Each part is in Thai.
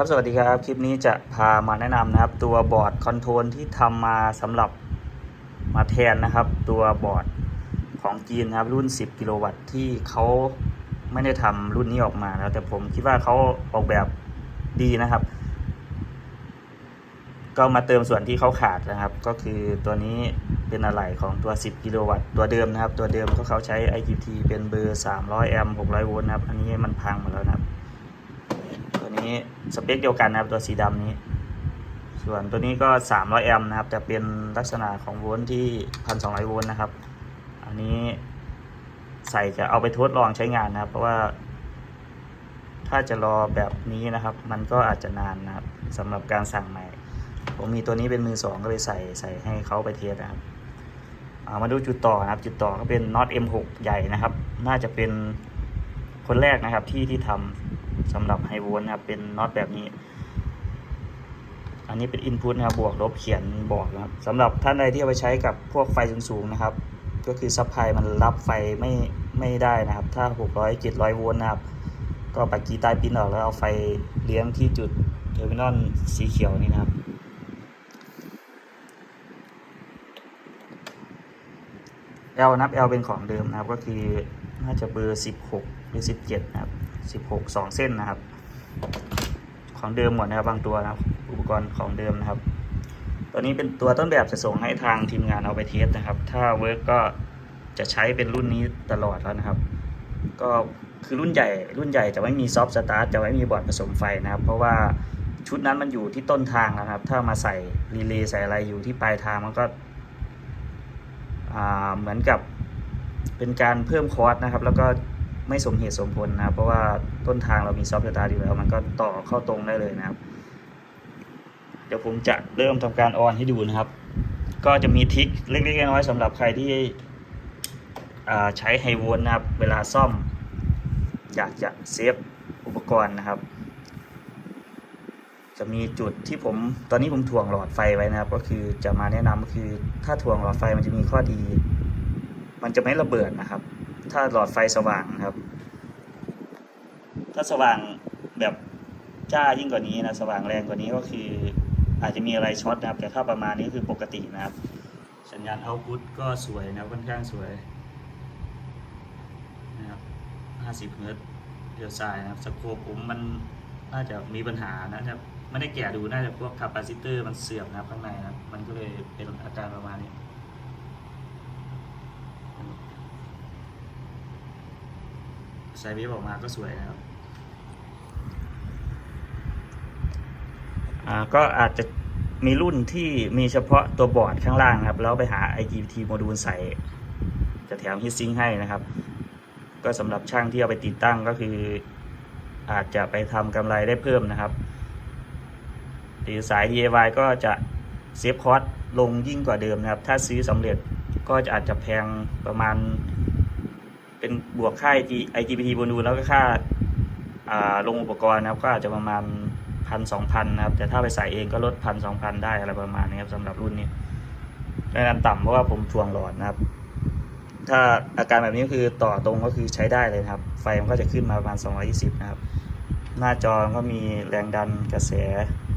ครับสวัสดีครับ คลิปนี้จะพามาแนะนำนะครับ ตัวบอร์ดคอนโทรลที่ทำมาสำหรับมาแทนนะครับ ตัวบอร์ดของจีนนะครับรุ่น 10 กิโลวัตต์ที่เขาไม่ได้ทำรุ่นนี้ออกมานะแต่ผมคิดว่าเขาออกแบบดีนะครับ ก็มาเติมส่วนที่เขาขาดนะครับ ก็คือตัวนี้เป็นอะไหล่ของตัว 10 กิโลวัตต์ตัวเดิมนะครับ ตัวเดิมก็เขาใช้ IGT เป็นเบอร์ 300 แอมป์ 600 โวลต์นะครับ อันนี้มันพังหมดแล้วนะครับ นี้สเปคเดียวกันนะครับตัวสีดำนี้ ส่วนตัวนี้ก็ 300 แอมป์นะครับแต่เป็นลักษณะของโวลต์ที่ 1,200 โวลต์นะครับ อันนี้ใส่จะเอาไปทดลองใช้งานนะครับ เพราะว่า ถ้าจะรอแบบนี้นะครับ มันก็อาจจะนานนะครับสำหรับการสั่งใหม่ ผมมีตัวนี้เป็นมือสองก็เลยใส่ใส่ให้เขาไปเทสนะครับามาดูจุดต่อนะครับ จุดต่อก็เป็นน็อต M6 ใหญ่นะครับ น่าจะเป็นคนแรกนะครับที่ที่ทำ สำหรับไฮโวลต์นะครับ เป็นน็อตแบบนี้ อันนี้เป็นอินพุตนะครับ บวกลบเขียนบอกนะครับสำหรับท่านใดที่เอาไปใช้กับพวกไฟสูงๆนะครับ ก็คือซัพพลายมันรับไฟไม่ไม่ได้นะครับ ถ้า 600 700โวลต์นะครับ ก็ปักกีใต้ปิ้นออกแล้วเอาไฟเลี้ยงที่จุดเทอร์มินอลสีเขียวนี่นะครับ L นับ L เป็นของเดิมนะครับ ก็คือน่าจะเบอร์ 16 หรือ 17 นะครับ 16 2เส้นนะครับ ของเดิมหมดนะครับบางตัวนะครับ อุปกรณ์ของเดิมนะครับ ตัวนี้เป็นตัวต้นแบบจะส่งให้ทางทีมงานเอาไปเทสนะครับ ถ้าเวิร์กก็จะใช้เป็นรุ่นนี้ตลอดแล้วนะครับ ก็คือรุ่นใหญ่ รุ่นใหญ่จะไม่มีซอฟต์สตาร์ทจะไม่มีบอร์ดผสมไฟนะครับ เพราะว่าชุดนั้นมันอยู่ที่ต้นทางแล้วนะครับ ถ้ามาใส่รีเลย์ใส่อะไรอยู่ที่ปลายทางมันก็เหมือนกับเป็นการเพิ่มคอร์สนะครับ แล้วก็ ไม่สมเหตุสมผลนะครับ เพราะว่าต้นทางเรามีซอฟต์สตาร์อยู่แล้ว มันก็ต่อเข้าตรงได้เลยนะครับ เดี๋ยวผมจะเริ่มทำการออนให้ดูนะครับ ก็จะมีทริคเล็กๆน้อยๆสำหรับใครที่ใช้ไฮโวลนะครับ เวลาซ่อม อยากจะเซฟอุปกรณ์นะครับ จะมีจุดที่ผมตอนนี้ผมถ่วงหลอดไฟไว้นะครับ ก็คือจะมาแนะนำก็คือถ้าถ่วงหลอดไฟมันจะมีข้อดี มันจะไม่ระเบิดนะครับ ถ้าหลอดไฟสว่างนะครับ ถ้าสว่างแบบจ้ายิ่งกว่านี้นะสว่างแรงกว่านี้ก็คือ อาจจะมีอะไรช็อตนะครับ แต่ถ้าประมาณนี้คือปกตินะครับ สัญญาณเอาพุตก็สวยนะค่อนข้างสวยนะครับ 50เฮิร์ตเดียวซ้ายนะครับสโคปผมมันน่าจะมีปัญหานะครับไม่ได้แกะดูน่าจะพวกคาปาซิเตอร์มันเสื่อมนะครับข้างในนะครับมันก็เลยเป็นอาการประมาณนี้ ใส่วิบออกมาก็สวยนะครับอ่าก็อาจจะมีรุ่นที่มีเฉพาะตัวบอร์ดข้างล่างนะครับ แล้วไปหา IGBT โมดูลใส่ จะแถมฮีทซิงค์ให้นะครับ ก็สำหรับช่างที่เอาไปติดตั้งก็คือ อาจจะไปทำกำไรได้เพิ่มนะครับหรือสาย DIY ก็จะเซฟคอสลงยิ่งกว่าเดิมนะครับ ถ้าซื้อสำเร็จก็จะอาจจะแพงประมาณ เป็นบวกค่า IGBT โมดูแล้วก็ค่าลงอุปกรณ์นะครับก็อาจจะประมาณพันสองพันนะครับ แต่ถ้าไปใส่เองก็ลดพันสองพันได้อะไรประมาณนี้ครับสำหรับรุ่นนี้แนะนำต่ำเพราะว่าผมทวงหลอดนะครับ ถ้าอาการแบบนี้ก็คือต่อตรงก็คือใช้ได้เลยครับ ไฟมันก็จะขึ้นมาประมาณ 220 นะครับ หน้าจอก็มีแรงดันกระแส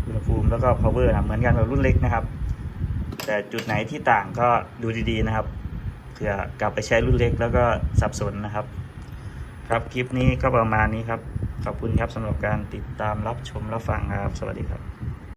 อุณหภูมิแล้วก็ power นะเหมือนกันกับรุ่นเล็กนะครับ แต่จุดไหนที่ต่างก็ดูดีๆนะครับ ผื่อกลับไปใช้รุ่นเล็กแล้วก็สับสนนะครับ ครับคลิปนี้ก็ประมาณนี้ครับ ขอบคุณครับสำหรับการติดตามรับชมรับฟังครับ สวัสดีครับ